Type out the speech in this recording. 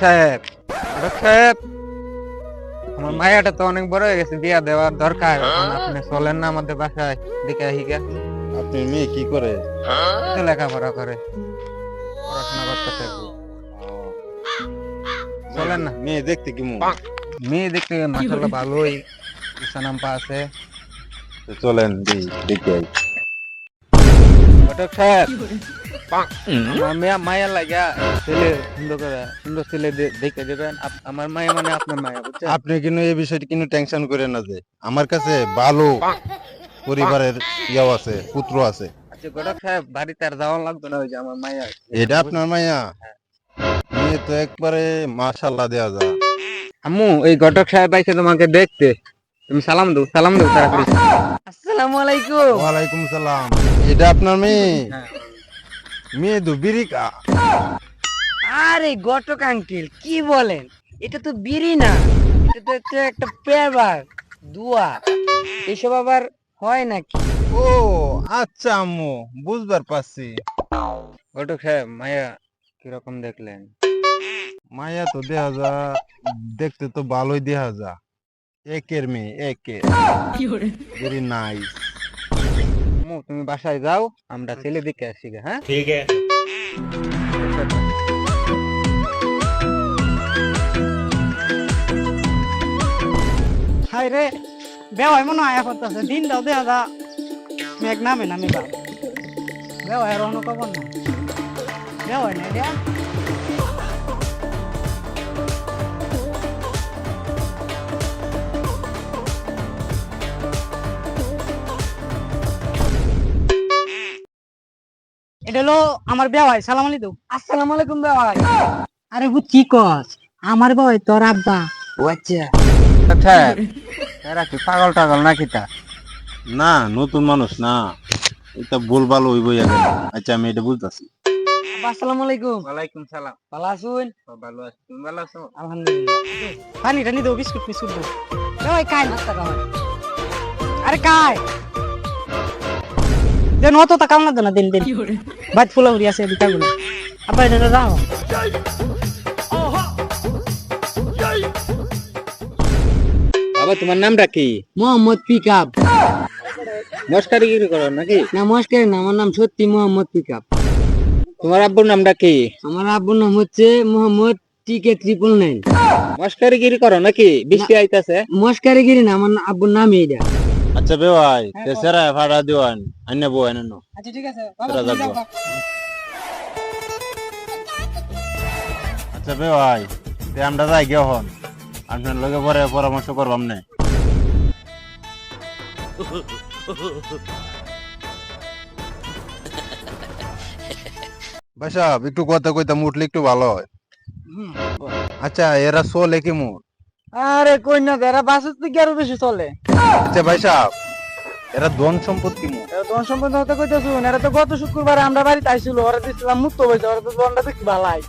সাহেব সাহেব আমার মায়াটা তো অনেক বড় হয়ে গেছে বিয়া দেওয়ার দরকার। আপনি চলেন না আমাদের বাসায় দেখে আহিকা আপনার মেয়ে কি করে? তো লেখাপড়া করে। পড়াশোনা করতেছে চলেন না। মেয়ে দেখতে কেমন? মেয়ে দেখতে মাসাল্লাহ ভালোই। ইসানাম্পা আছে। তো চলেন দেখি দেখে সাহেব। আমার মেয়া মায়া লাগা ছেলে সুন্দর করে সুন্দর ছেলে দেখে দেবেন। আমার মায়া মানে আপনার মায়া বুঝছেন? আপনি কিন্তু এই বিষয়টি কিন্তু টেনশন করেন না যে আমার কাছে ভালো পরিবারের ইয়াও আছে পুত্র আছে। আচ্ছা সাহেব বাড়িতে আর যাওয়া লাগবে না ওই যে আমার মায়া এটা আপনার মাইয়া মেয়ে তো একবারে মাশাল্লাহ দেয়া যায় আম্মু এই ঘটক সাহেব আইছে তোমাকে দেখতে। তুমি সালাম দাও সালাম দাও তাড়াতাড়ি। আসসালামু আলাইকুম। ওয়ালাইকুম সালাম। এটা আপনার মেয়ে? মেয়ে তো বিরিকা। আরে ঘটক আঙ্কেল কি বলেন? এটা তো বিড়ি না এটা তো হচ্ছে একটা পেবার দুয়া। এসব আবার হয় নাকি? ও আচ্ছা আম্মু বুঝবার পারছি। ঘটক সাহেব মায়া কীরকম দেখলেন? মায়া তো দেখা যা দেখতে তো ভালোই দেখা যা। একের মেয়ে একের। ভেরি নাইস আম্মু তুমি বাসায় যাও আমরা ছেলে দেখে আসি হ্যাঁ ঠিক আছে হাই রে বেওয়াই মনে হয় এখন আছে দিন দাও দেখা যা মেঘ নামে নামে বা বেওয়াই রহনো কখন না বেওয়াই না এটা হলো আমার বেওয়াই সালাম আলাইকুম। আসসালামু আলাইকুম বেওয়াই আরে ভূত কি কস? আমার বেওয়াই তোর আব্বা। ও আচ্ছা। সাহেব এরা কি পাগল টাগল নাকি তা? না নতুন মানুষ না। এটা ভুল ভালো হইবই আগে আচ্ছা আমি এটা বুঝতেছি। আসসালামু আলাইকুম। ওয়ালাইকুম সালাম। ভালো আছুন? ভালো আছি। তুমি ভালো আছো? আলহামদুলিল্লাহ। পানি টানি দাও বিস্কুট মিস্কুট দাও এই কাই নাস্তা আরে কাই? দেন অত তা কামনা দেনা দিন। ফুলা উড়ি আছে এটা দাও। বাবা তোমার নামটা কি? মোহাম্মদ পিকআপ। মস্কারিগিরি করো নাকি? নমস্কার না আমার নাম সত্যি মোহাম্মদ পিকআপ। তোমার আব্বুর নামটা কি? আমার আব্বুর নাম হচ্ছে মোহাম্মদ টিকে ট্রিপল নাইন। মস্কারিগিরি করো নাকি? বৃষ্টি আইতাছে। মস্কারিগিরি না আমার আব্বুর নাম এইটা আচ্ছা বে ভাই ভাড়া দিওয়ান আন্য বউ আচ্ছা ঠিক আছে আচ্ছা বে ভাই তে আমরা যাই গিয়ে হন আপনার লগে পরে পরামর্শ করবাম না। বাসা একটু কথা কইতাম উঠলে একটু ভালো হয়। আচ্ছা এরা চলে কি মোর? আরে কইনা এরা বাসের থেকে আরও বেশি চলে। আচ্ছা ভাই সাহেব এরা ধন সম্পত্তি মু? এরা দন সম্পত্তি হতে কইতেছ এরা তো গত শুক্রবার আমরা বাড়িতে আইছিল ওরা দিছিলাম মুক্ত হইছে ওরা তো দনটা দেখি ভালাই।